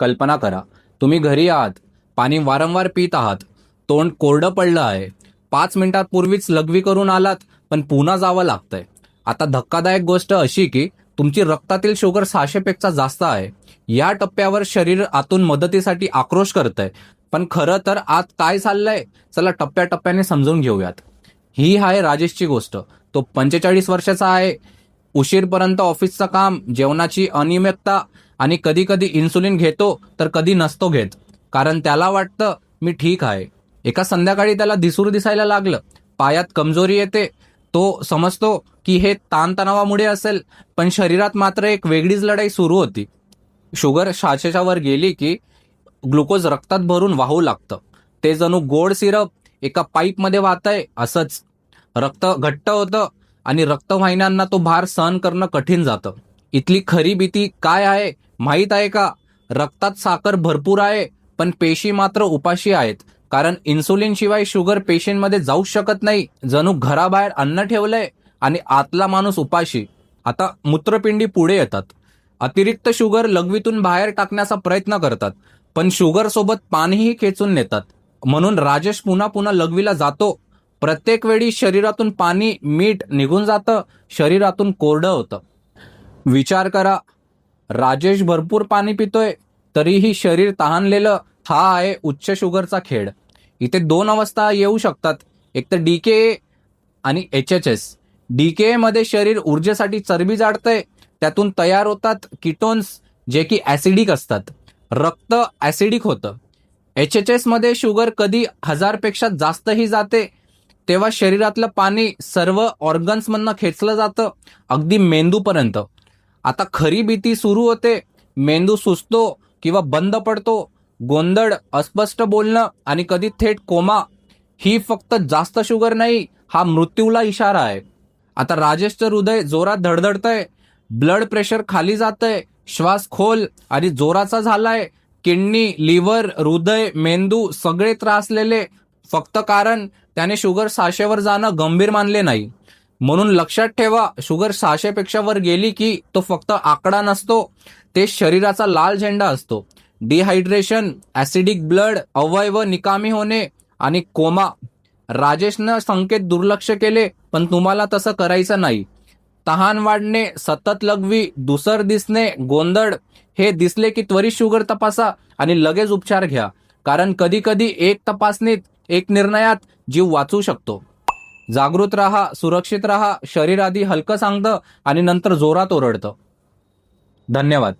कल्पना करा. तुम्ही घरी आहात पाणी वारंवार पित आहात तोंड कोरडं पडलं आहे. पाच मिनिटांपूर्वीच लघवी करून आलात पण पुन्हा जावं लागतंय. आता धक्कादायक गोष्ट अशी की तुमची रक्तातील शुगर सहाशेपेक्षा जास्त आहे. या टप्प्यावर शरीर आतून मदतीसाठी आक्रोश करतंय. पण खरं तर आत काय चाललंय चला टप्प्याटप्प्याने समजून घेऊयात. ही आहे राजेशची गोष्ट. तो पंचेचाळीस वर्षाचा आहे. उशीरपर्यंत ऑफिसचं काम जेवणाची अनियमितता आणि कधी कधी इन्सुलिन घेतो तर कधी नसतो घेत. कारण त्याला वाटतं मी ठीक आहे. एका संध्याकाळी त्याला दिसूर दिसायला लागलं. पायात कमजोरी येते. तो समजतो की हे ताणतणावामुळे असेल पण शरीरात मात्र एक वेगळीच लढाई सुरू होती. शुगर शाचेच्या वर गेली की ग्लुकोज रक्तात भरून वाहू लागतं. ते जणू गोड सिरप एका पाईपमध्ये वाहतंय असंच. रक्त घट्ट होतं आणि रक्तवाहिन्यांना तो भार सहन करणं कठीण जातं. इथली खरी भीती काय आहे माहीत आहे का? रक्तात साखर भरपूर आहे पण पेशी मात्र उपाशी आहेत. कारण इन्सुलिन शिवाय शुगर पेशींमध्ये जाऊ शकत नाही. जणू घराबाहेर अन्न ठेवलंय आणि आतला माणूस उपाशी. आता मूत्रपिंडी पुढे येतात. अतिरिक्त शुगर लघवीतून बाहेर टाकण्याचा प्रयत्न करतात. पण शुगर सोबत पाणीही खेचून नेतात. म्हणून राजेश पुन्हा पुन्हा लघवीला जातो. प्रत्येक वेळी शरीरातून पाणी मीठ निघून जातं. शरीरातून कोरडं होतं. विचार करा. राजेश भरपूर पाणी पितोय तरीही शरीर तहानलेलं हा आहे उच्च शुगरचा खेळ. इथे दोन अवस्था येऊ शकतात. एक तर डी के ए आणि H H S. D K मध्ये शरीर ऊर्जेसाठी चरबी जाडतंय त्यातून तयार होतात किटोन्स जे की ऍसिडिक असतात. रक्त ऍसिडिक होतं. एच एच एसमध्ये शुगर कधी हजारपेक्षा जास्तही जाते तेव्हा शरीरातलं पाणी सर्व ऑर्गन्समधनं खेचलं जातं अगदी मेंदूपर्यंत. आता खरी भीती सुरू होते. मेंदू सुचतो किंवा बंद पडतो. गोंधळ अस्पष्ट बोलणं आणि कधी थेट कोमा ही फक्त जास्त शुगर नाही हा मृत्यूला इशारा आहे. आता राजेशचं हृदय जोरात धडधडतंय. ब्लड प्रेशर खाली जातंय. श्वास खोल आणि जोराचा झालाय. किडनी लिव्हर हृदय मेंदू सगळे त्रासलेले. फक्त कारण त्याने शुगर सहाशेवर जाणं गंभीर मानले नाही. म्हणून लक्षात ठेवा शुगर सहाशेपेक्षा वर गेली की तो फक्त आकडा नसतो ते शरीराचा लाल झेंडा असतो. डिहायड्रेशन ऍसिडिक ब्लड अवयव निकामी होणे आणि कोमा. राजेशनं संकेत दुर्लक्ष केले पण तुम्हाला तसं करायचं नाही. तहान वाढणे सतत लघवी दुसर दिसणे गोंधळ हे दिसले की त्वरित शुगर तपासा आणि लगेच उपचार घ्या. कारण कधी कधी एक तपासणीत एक निर्णयात जीव वाचू शकतो. जागृत राहा सुरक्षित राहा शरीर आधी हलकं सांगतं आणि नंतर जोरात ओरडतं. धन्यवाद.